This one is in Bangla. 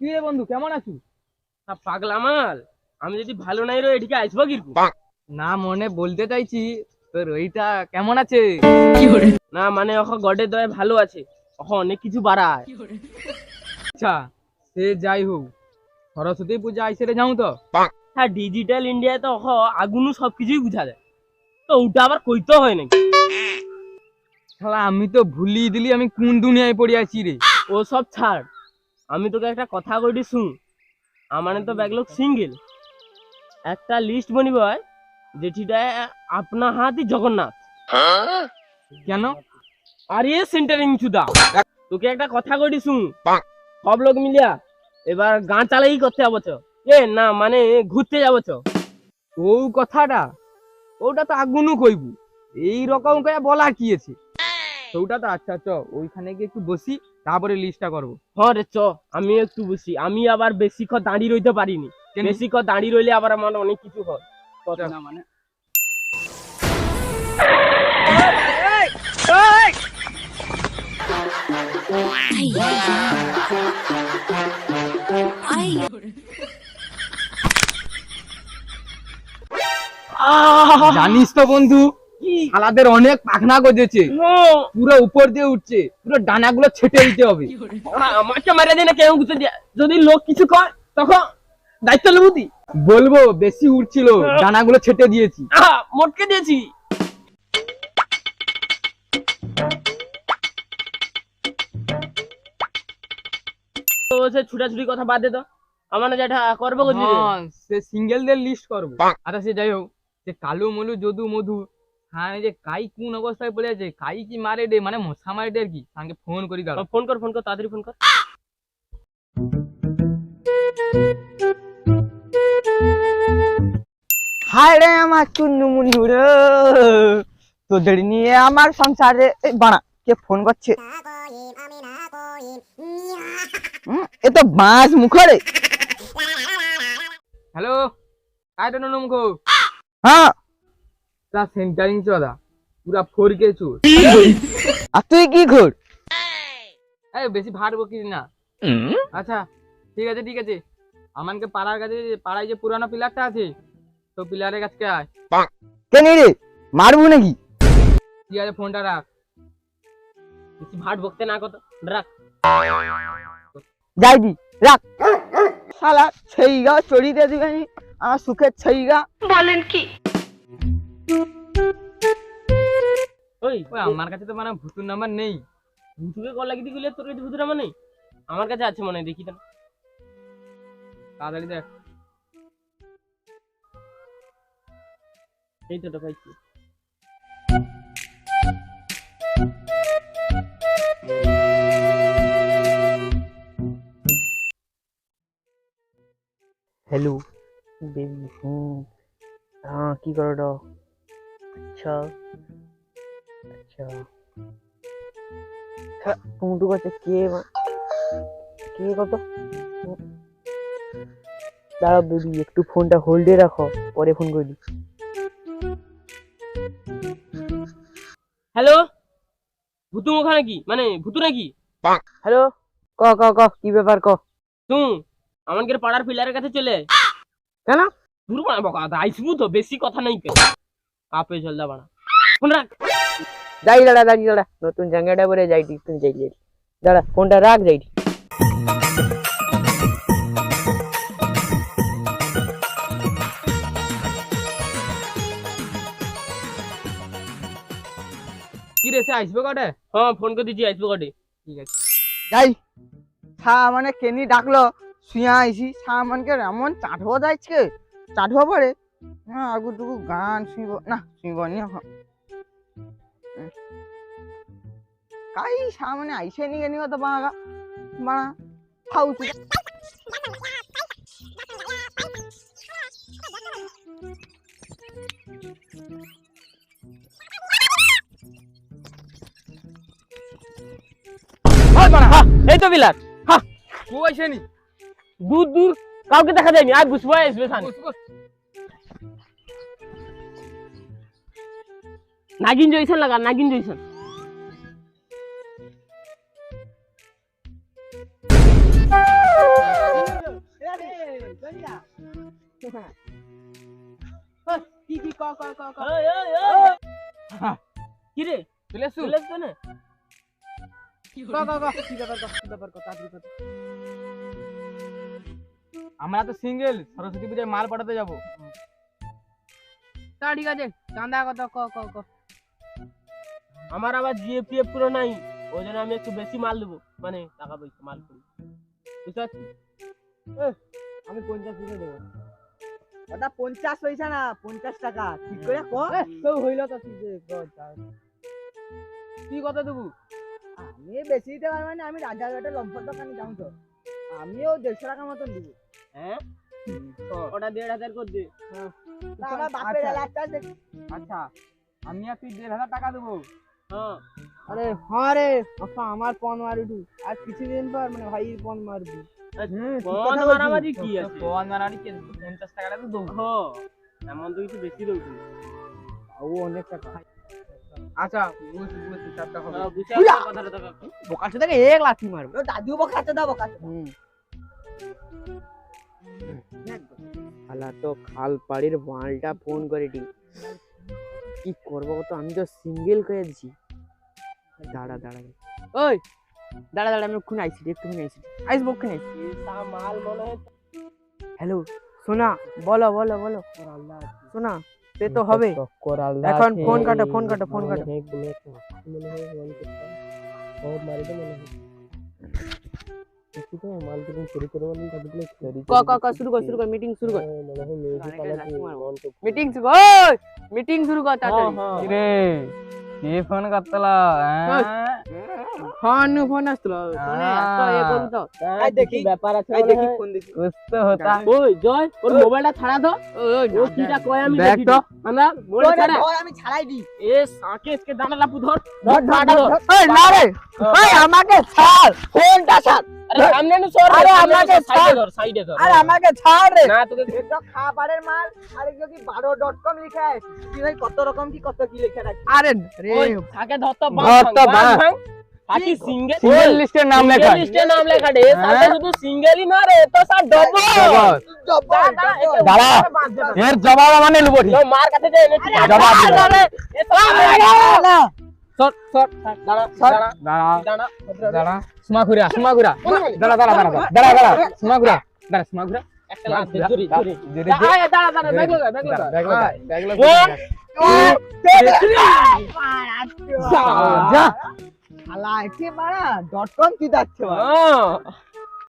কি রে বন্ধু কেমন আছো তা পাগলা মাল আমি যদি ভালো নাই রো এদিকে আসব কীরকম? না মনে বলতে চাইছি তোর ওইটা কেমন আছে? না মানে ওখ গডের দয়ে ভালো আছে। ওখ অনেক কিছু বাড়ায়। আচ্ছা সে যাই হোক সরস্বতী পূজা আইসে রে যাও তো? হ্যাঁ ডিজিটাল ইন্ডিয়ায় তো ওখ আগুনু সব কিছুই বুঝা যায়। তো ওটা আবার কইতে হয় নাকি? শালা আমি তো ভুলিয়ে দিলি আমি কোন দুনিয়ায় পড়ে আছি রে? ও সব ছাড়। আমি তোকে একটা কথা কইটি শুন। আমার তো ব্যাগলোক সিঙ্গেল একটা লিস্ট বনিব যেটিটা আপনা হাতই জগন্নাথ। কেন? আর আরে সেন্টারিং চুদা তোকে একটা কথা কইটি শুন। সব লোক মিলিয়া এবার গান চালাই করতে যাব চ। এ না মানে ঘুরতে যাব চ। ও কথাটা, ওটা তো আগুনও কইবু। এই রকম করে বলা কি আছে? তো ওটা তো আচ্ছা চ ওইখানে গিয়ে একটু বসি তারপরে লিস্টটা করব। হ্যাঁ রে চ আমি একটু বুঝি আমি আবার বেশিক্ষণ দাঁড়িয়ে রইতে পারিনি? বেশিক্ষণ দাঁড়িয়ে রইলে আবার আমার অনেক কিছু হয়। না মানে? জানিস তো বন্ধু শালাদের অনেক পাখনা গজেছে। পুরো উপর দিয়ে উঠছে। পুরো ডানাগুলো ছেটে দিতে হবে। আমাকে মারা দিয়ে না কেউ যদি লোক কিছু কয় তখন দায়িত্ব নেব বলব বেশি উঠছিল ডানাগুলো ছেটে দিয়েছি। মোটকে দিয়েছি। তো সে ছুটাছুটি কথা বাদ দে তো। আমার যেটা করব। হ্যাঁ, সে সিঙ্গেলদের লিস্ট করব। আচ্ছা সে যাই হোক যে কালু মলু যদু মধু হ্যাঁ এই যে কাই কোন অবস্থায় পড়ে আছে কাই কি মারে রে? মানে মশা মারে রে আর কি। তাকে ফোন করি দাঁড়া। ফোন কর ফোন কর তাড়াতাড়ি ফোন কর। হায় রে আমার চুন্নু মুন্নু রে। তোদের নিয়ে আমার সংসারে এই বাড়া কে ফোন করছে? হুম, এ তো বাঁশ মুখরে। হ্যালো কাই তো নমুখ হ্যাঁ। তা সেন্টারিং চদা পুরা ফোর কে চুর। আর তুই কি ঘোর? এই বেশি বকিস না। আচ্ছা ঠিক আছে ঠিক আছে। আমাকে পাড়ার কাছে পাড়ায় যে পুরানো পিলারটা আছে তো পিলারের কাছে আয়। কেন রে? মারবো নাকি? ঠিক আছে ফোনটা রাখ। বেশি ভাট বকতে না কত রাখ। যাই দি রাখ। শালা দিবে আমার সুখের সেই গা ওই ওই আমার কাছে তো মানে ভুতুর নাম্বার নেই। ভুতুকে কল লাগিয়ে দিলে তোর কাছে ভুতুর নাম্বার নেই? আমার কাছে আছে মনে হয়, দেখি না তাড়াতাড়ি দেখ। এই তো পাইছি। হ্যালো বেবি হুম হ্যাঁ কি করো? চল আচ্ছা।, আচ্ছা। টুমটু কাছে কে কে কত দাঁড়াও বেবি একটু ফোনটা হোল্ডে রাখো পরে ফোন করি হ্যালো ভুতু মুখা নাকি মানে ভুতু নাকি? হ্যালো ক ক ক কি ব্যাপার ক? তুই আমাদের পাড়ার পিলারের কাছে চলে কেন? দূর মানে বকা আইসবু তো বেশি কথা নাই কেন? আপে জলদা বানা ফোন রাখ। যাই দাঁড়া দাঁড়িয়ে দাঁড়া। নতুন জাঙ্গাটা পরে যাইটি তুমি যাই যাই। দাঁড়া ফোনটা রাখ যাইটি। কি রে সে আসবে কটে? হ্যাঁ ফোন করে দিচ্ছি আইসবু কটে। ঠিক আছে। যাই সা মানে কেনি ডাকলো শুয়া আইসি সা মানকে এমন চাটবো যাইছে চাটবো পরে না আগুটুকু গান শুইব না শুইব নি কাই সা মানে আইসে নি কেনি কত বাঙা বাড়া খাউছি হয় হ্যাঁ এই তো বিলার হ্যাঁ। ও আসেনি দূর দূর। কাউকে দেখা যায়নি। আর বুঝব আসবে সানি। নাগিন জয়সন লাগা নাগিন জয়সন কি কি ক ক ক ক। কি চলে? চলে না? ক ক ক কি ক কি ক ক। আমরা তো সিঙ্গেল সরস্বতী পূজায় মাল পাঠাতে যাব তা ঠিক আছে চাঁদা কত ক ক ক আমার আবার টিএফ পুরো নাই ওই জন্য আমি একটু বেশি মাল দেবো মানে টাকা পয়সা মাল করি। বুঝতে পারছিস? আমি পঞ্চাশ পয়সা দেবো। ওটা পঞ্চাশ পয়সা না পঞ্চাশ টাকা। ঠিক করে ক? তো হইল তো তুই কত দেবো? আমি বেশি দিতে পারব না আমি রাজারঘাটের লম্পট দোকানে যাও তো। আমিও দেড়শো টাকা মতন দেবো। হ্যাঁ? ওটা দেড় হাজার করে দে। তা আচ্ছা। আচ্ছা। আমি আর তুই দেড় হাজার টাকা দেবো। হ্যাঁ আরে হ্যাঁ রে আপা আমার পন মারবি। আর কিছুদিন পর মানে ভাইয়ের পন মারবি। বন্ধ মারামারি কি আছে? ফোন মারানি কে পঞ্চাশ টাকাটা তো দেবো এমন তো কিছু বেশি দেবো ও অনেক টাকা। আচ্ছা বুঝছি বুঝছি চারটা হবে। বুঝে কথাটা তো কাকু। বোকাচ্ছে থেকে এক লাঠি মারবে। ও দাদু বোকাচ্ছে দা বোকাচ্ছে। শালা তো খাল পাড়ির মালটা ফোন করে দি কি করব? তো আমি তো সিঙ্গেল করে দিছি দাঁড়া দাঁড়া ওই, দাঁড়া দাঁড়া, আমি ওক্ষুনি আইসি একটুখানি আইসি আইসি এসা মাল মনে হয় হ্যালো সোনা, বলো বলো বলো। সোনা সে তো হবে। এখন ফোন কাটো ফোন কাটো ফোন কাটো। ক ক ক শুরু কর শুরু কর মিটিং শুরু কর। মিটিং শুরু ওই মিটিং শুরু কর তাড়াতাড়ি। রে কে ফোন করতলা ফোন ফোন আসছিল ফোনে এত এ করু তো দেখি ব্যাপার আছে এই দেখি ফোন দেখি কুছ হতা ওই জয় ওর মোবাইলটা ছাড়া তো ওই ও কিটা কয় আমি দেখি তো। আমরা মোবাইল ছাড়া আমি ছাড়াই দিই এ সাকে এসকে দাঁড়া লাপু ধর ধর ধর ধর ওই না রে ওই আমাকে ছাড়। ফোনটা ছাড়। আরে সামনে নু সর আরে আমাকে সাইডে ধর সাইডে ধর আরে আমাকে ছাড় রে না তোকে এটা খাবারের মাল আর এগুলো কি বারো ডট কম লেখা আছে কি কত রকম কি কত কি লেখা আরে রে ওই ধর তো ধর তো বাঁধ। বাকি সিঙ্গেল সিঙ্গেল লিস্টের নাম লেখা। লিস্টে নাম লেখা রে। সাথে শুধু সিঙ্গেলই না রে তো স্যার ডবল ডবল দাঁড়া। এর জবাব মানে নেব ঠিক মার কাছে যাই না জবাব দিবো। সর সর দাঁড়া দাঁড়া দাঁড়া। দাঁড়া সুমা ঘুরা সুমা ঘুরা। দাঁড়া দাঁড়া দাঁড়া দাঁড়া। দাঁড়া সুমা ঘুরা। দাঁড়া সুমা ঘুরা। একটা লাভ দে জুরি জুরি দাঁড়া দাঁড়া দাঁড়া ব্যাগ লাগা ব্যাগ লাগা ব্যাগ লাগা ব্যাগ যা। যা। শালা একে মারা ডট কম কি যাচ্ছে